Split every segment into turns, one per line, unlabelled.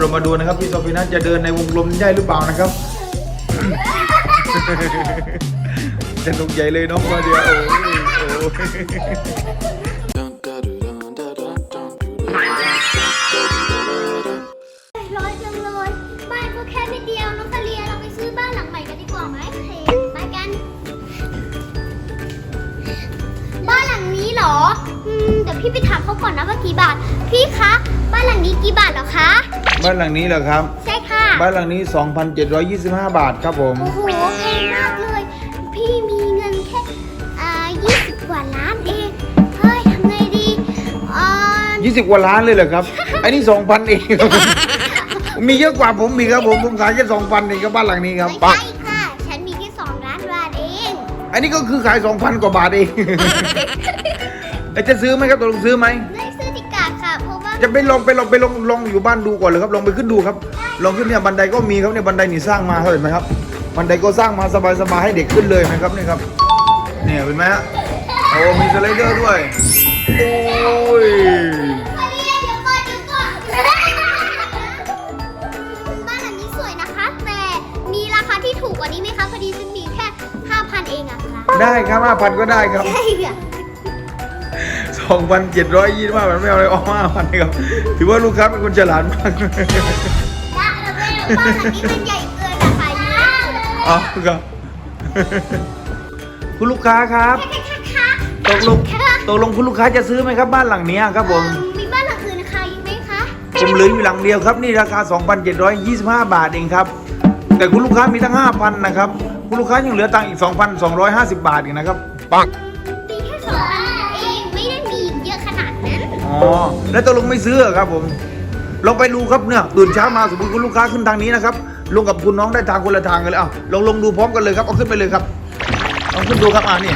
เรามาดูนะครับพี่โซฟีน่าจะเดินในวงกลมนี้ได้หรือเปล่านะครับ สนุกใหญ่เลยน้องมาเดียวโอ้ยโอ้ย
ร้อยจังเลยบ้านก็แค่นิดเดียว น้องตาเลียเราไปซื้อบ้านหลังใหม่กันดีกว่าไหมโอเคไปกัน บ้านหลังนี้เหรอ อืม เดี๋ยวพี่ไปถามเขาก่อนนะว่ากี่บาท พี่คะ บ้านหลังนี้กี่บาทเหรอคะ
บ้านหลังนี้เหรอครับ
ใช่ค่ะ
บ้านหลังนี้ 2,725 บาทครับผม
โอ้โหแพงมากเลย พี่มีเงินแค่อ่า20กว่าล้านเอง เฮ้ยทำไงดีอ่า
20 กว่าล้านเลยเหรอครับ อันนี้ 2,000เองครับผมมีเยอะกว่าผมมีครับผมผมขายแค่2,000เองครับบ้านหลังนี้ครับ
ไม่ใช่ค่ะ ฉันมีแค่2ล้านบาทเอง
อันนี้ก็คือขาย 2,000 กว่าบาทเอง แล้วจะซื้อไหมครับตกลงซื้อไหม
ไม่
จะไปลองไปลองไปลองลองอยู่บ้านดูก่อนเลยครับลองไปขึ้นดูครับลองขึ้นเนี่ยบันไดก็มีครับเนี่ยบันไดนี่สร้างมาเห็นไหมครับบันไดก็สร้างมาสบายๆให้เด็กขึ้นเลยนะครับนี่ครับเนี่ยเห็นไหมฮะโอ้มีสไลเดอร์ด้วยโอ้ย
พอดีเลยเดี๋ยวก่อนเดี๋ยวก่อนบ้านหลังนี้สวยนะคะ แต่มีราคาที่ถูกกว่านี้ไหมคะพอดีฉันมีแค่ 5,000 เองอะค่ะ
ได้ครับห้าพันก็ได้ครับ
ใช่ค่ะ
สองพันเจ็ดร้อยยี่สิบห้าพันไม่เอาเลยออกมาพันครับถือว่าลูกค้าเป็นคนฉลาดมาก
บ้านหลังนี้มันใหญ่เกินราคาเยอะ
อ๋อครับคุณลูกค้าครับตกลงตกลงคุณลูกค้าจะซื้อไหมครับบ้านหลังนี้ครับผม
มีบ้านหลังอื่นนะคะอีกไหมคะ
ผมเหลืออยู่หลังเดียวครับนี่ราคา 2,725 บาทเองครับ แต่คุณลูกค้ามีตั้ง 5,000นะครับคุณลูกค้ายังเหลือตังค์อีก 2,250 บาทอีกนะครับปัง
อ๋อ
แล้วตกลงไม่ซื้อเหรอครับผมลองไปดูครับเนี่ยตื่นเช้ามาสมมติคุณลูกค้าขึ้นทางนี้นะครับลงกับคุณน้องได้ทางคนละทางกันเลยเอาลองลงดูพร้อมกันเลยครับเอาขึ้นไปเลยครับลองขึ้นดูครับอ่านี่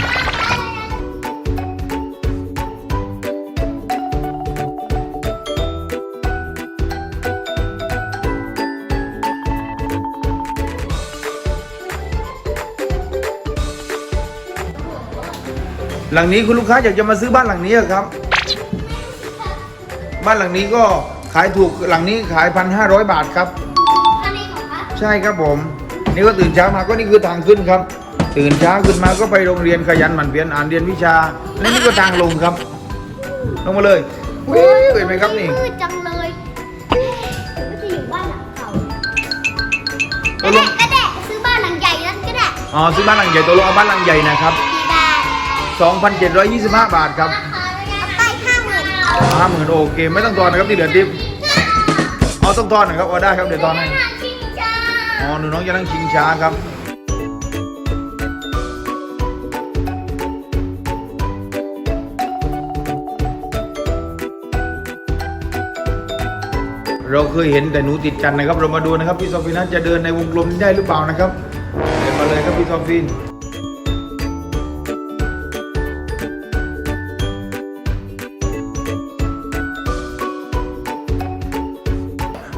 หลังนี้คุณลูกค้าอยากจะมาซื้อบ้านหลังนี้ครับ บ้านหลังนี้ก็ขายถูกหลังนี้ขายพันห้าร้อยบาทครับ
อันนี้ของคะ
ใช่ครับผม นี่ก็ตื่นเช้ามาก็นี่คือทางขึ้นครับ ตื่นเช้าขึ้นมาก็ไปโรงเรียนขยันหมั่นเพียรอ่านเรียนวิชา และนี่ก็ทางลงครับ ลงมาเลยวิวเห็นไหมครับนี่
มืดจังเลยก็จะอยู่บ้านหลังเก่า
ต
ก็
กล
ได้
ง
ก็ได้ซื้อบ้านหลังใหญ่นั่นก็ได้
อ๋อซื้อบ้านหลังใหญ่ตัวลงเอาบ้านหลังใหญ่นะครับ
กี่บาท
2,725 บาทครับ
เอาไปห้า หมื่น
ห้าหมื่นโอเคไม่ต้องทอนนะครับที่เหลือทิปอ๋อต้องทอนนะครับอ๋อได้ครับเดี๋ยวทอนให้
ห้าชิงช้า
อ๋อหนูน้องจะนั่งชิงช้าครับเราเคยเห็นแต่หนูติดกันนะครับ เรามาดูนะครับพี่ซอฟินนั้นจะเดินในวงกลมนี้ได้หรือเปล่านะครับ เดินมาเลยครับพี่ซอฟิน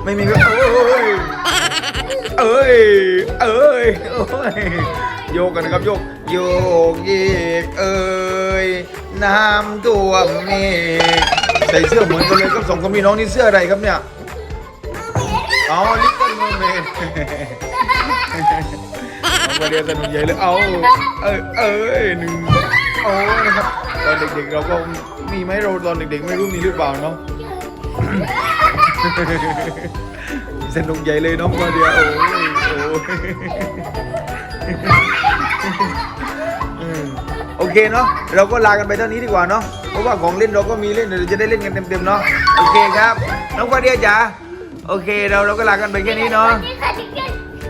ไม่มีก็เอ้ย เอ้ย เอ้ยเอ้ยโยกกันนะครับโยก โยกเยกเอ้ย น้ำท่วมเมฆใส่เสื้อเหมือนกันเลยครับสองคนพี่น้องนี่เสื้ออะไรครับเนี่ย อ๋อลิตเติ้ลเมอร์เมน้องมาเดียวสนุกใหญ่เลย เอา เอ้ย เอ้ยหนึ่งโอ้นะครับ ตอนเด็กๆเราก็มีไหมเราตอนเด็กๆไม่รู้มีหรือเปล่าเนาะ สนุกใหญ่เลยน้องมาเดียโอ้ยโอ้ยโอเคเนาะเราก็ลากันไปเท่านี้ดีกว่าเนาะเพราะว่าของเล่นเราก็มีเล่นเดี๋ยวเราจะได้เล่นกันเต็มๆเนาะโอเคครับ น้องฟาเดียจ๋าโอเคเราเราก็ลากันไปแค่นี้เนาะ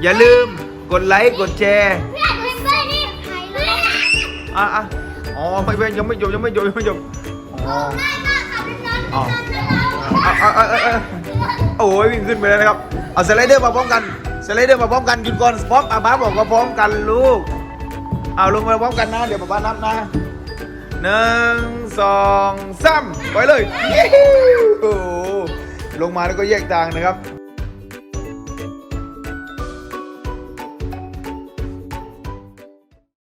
อ
ย่าลืมกดไลค์กดแชร์
อนเพื่อนนี่ใครเลย
อะอะอ๋อไม่เป็นยังไม่จบยังไม่จบยังไม่จบอ๋อ เอาเอาเอาเอาโอ้ยวิ่งขึ้นไปแล้วนะครับ เอาสไลเดอร์มาพร้อมกัน สไลเดอร์มาพร้อมกันหยุดก่อนพร้อมอาบ้าบอกว่าพร้อมกันลูก เอาลงมาพร้อมกันนะ เดี๋ยวป้าป๊านับนะหนึ่งสองสามไปเลยโอ้ลงมาแล้วก็แยกทางนะครับ